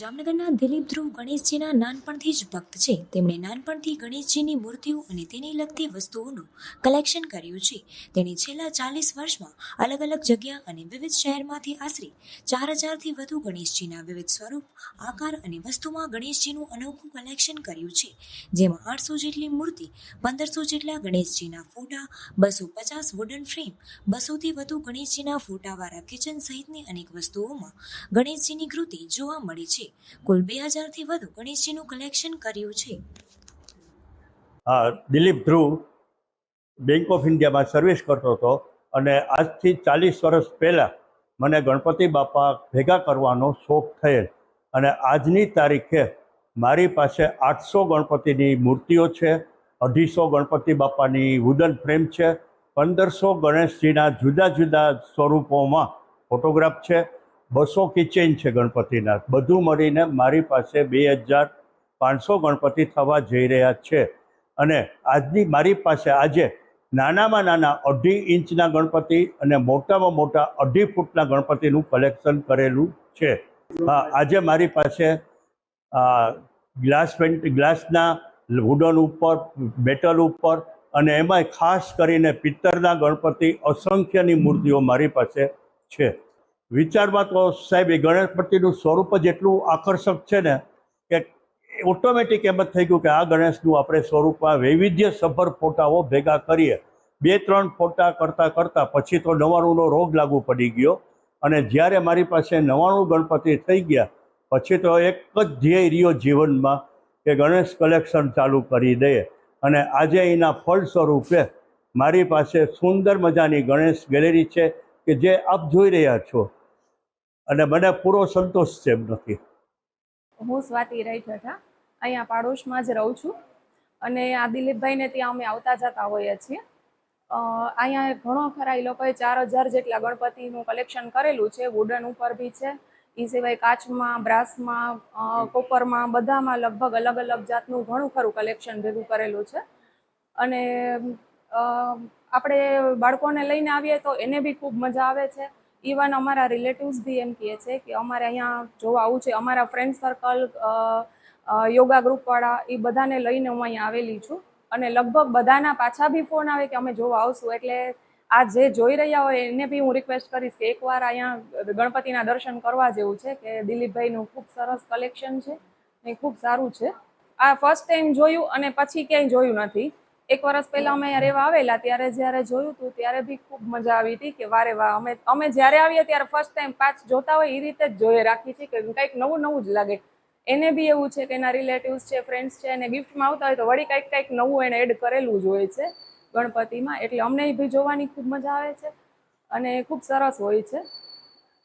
જામનગરના દિલીપ ધ્રુવ ગણેશજીના નાનપણથી જ ભક્ત છે. તેમણે નાનપણથી ગણેશજીની મૂર્તિઓ અને તેને લગતી વસ્તુઓનું કલેક્શન કર્યું છે. તેણે છેલ્લા ચાલીસ વર્ષમાં અલગ અલગ જગ્યા અને વિવિધ શહેરમાંથી આશરે ચાર હજારથી વધુ ગણેશજીના વિવિધ સ્વરૂપ, આકાર અને વસ્તુમાં ગણેશજીનું અનોખું કલેક્શન કર્યું છે. જેમાં આઠસો જેટલી મૂર્તિ, પંદરસો જેટલા ગણેશજીના ફોટા, બસો પચાસ વુડન ફ્રેમ બસોથી વધુ ગણેશજીના ફોટાવાળા કિચન સહિતની અનેક વસ્તુઓમાં ગણેશજીની કૃતિ જોવા મળી છે. કુલ બે હજારથી વધુ ગણેશજીનું કલેક્શન કર્યું છે. હા, દિલીપ ધ્રુવ બેંક ઓફ ઇન્ડિયામાં સર્વિસ કરતો હતો અને આજથી ચાલીસ વર્ષ પહેલાં મને ગણપતિ બાપા ભેગા કરવાનો શોખ થયેલ. અને આજની તારીખે મારી પાસે આઠસો ગણપતિની મૂર્તિઓ છે, અઢીસો ગણપતિ બાપાની વુડન ફ્રેમ છે, પંદરસો ગણેશજીના જુદા જુદા સ્વરૂપોમાં ફોટોગ્રાફ છે બસો કિચેન છે ગણપતિના. બધું મળીને મારી પાસે બે હજાર પાંચસો ગણપતિ થવા જઈ રહ્યા છે. અને આજની મારી પાસે આજે નાનામાં નાના અઢી ઇંચના ગણપતિ અને મોટામાં મોટા અઢી ફૂટના ગણપતિનું કલેક્શન કરેલું છે. હા, આજે મારી પાસે ગ્લાસ પેન્ટ, ગ્લાસના વુડન ઉપર, મેટલ ઉપર અને એમાંય ખાસ કરીને પિત્તળના ગણપતિ અસંખ્યની મૂર્તિઓ મારી પાસે છે. વિચારમાં તો સાહેબ એ ગણપતિનું સ્વરૂપ જ એટલું આકર્ષક છે ને કે ઓટોમેટિક એમ જ થઈ ગયું કે આ ગણેશનું આપણે સ્વરૂપમાં વૈવિધ્યસભર ફોટાઓ ભેગા કરીએ. બે ત્રણ ફોટા કરતાં કરતાં પછી તો નવાણુંનો રોગ લાગુ પડી ગયો અને જ્યારે મારી પાસે નવાણું ગણપતિ થઈ ગયા, પછી તો એક જ ધ્યેય રહ્યો જીવનમાં કે ગણેશ કલેક્શન ચાલુ કરી દઈએ અને આજે એના ફળ સ્વરૂપે મારી પાસે સુંદર મજાની ગણેશ ગેલેરી છે. કે જે આપ જોઈ રહ્યા છો. અને મને પૂરો સંતોષ છે એમ નથી. હું સ્વાતિ રાઈઠઠા અહીંયા પાડોશમાં જ રહું છું. અને આ દિલીપભાઈને ત્યાં અમે આવતા જતા હોઈએ છીએ. અહીંયા ઘણો ખરા એ લોકોએ ચાર હજાર જેટલા ગણપતિનું કલેક્શન કરેલું છે. વુડન ઉપર બી છે. એ સિવાય કાચમાં, બ્રાસમાં કોપરમાં બધામાં લગભગ અલગ અલગ જાતનું ઘણું ખરું કલેક્શન ભેગું કરેલું છે. અને આપણે બાળકોને લઈને આવીએ તો એને બી ખૂબ મજા આવે છે. ઇવન અમારા રિલેટિવ્સ બી એમ કહે છે કે અમારે અહીંયા જોવા આવું છે, અમારા ફ્રેન્ડ સર્કલ યોગા ગ્રુપવાળા એ બધાને લઈને હું અહીંયા આવેલી છું. અને લગભગ બધાના પાછા બી ફોન આવે કે અમે જોવા આવશું. એટલે આ જે જોઈ રહ્યા હોય એને બી હું રિક્વેસ્ટ કરીશ કે એકવાર અહીંયા ગણપતિના દર્શન કરવા જેવું છે કે દિલીપભાઈનું ખૂબ સરસ કલેક્શન છે એ ખૂબ સારું છે. આ ફર્સ્ટ ટાઈમ જોયું અને પછી ક્યાંય જોયું નથી. એક વર્ષ પહેલાં અમે રહેવા આવેલા, ત્યારે જ્યારે જોયું હતું ત્યારે બી ખૂબ મજા આવી હતી કે વારે વાહ, અમે અમે જ્યારે આવીએ ત્યારે ફર્સ્ટ ટાઈમ પાંચ જોતા હોય એ રીતે જ જોઈએ રાખી છે કે કંઈક નવું નવું જ લાગે. એને બી એવું છે કે એના રિલેટિવ્સ છે ફ્રેન્ડ્સ છે, એને ગિફ્ટમાં આવતા હોય તો વળી કંઈક કંઈક નવું એને એડ કરેલું જ હોય છે ગણપતિમાં. એટલે અમને બી જોવાની ખૂબ મજા આવે છે અને ખૂબ સરસ હોય છે.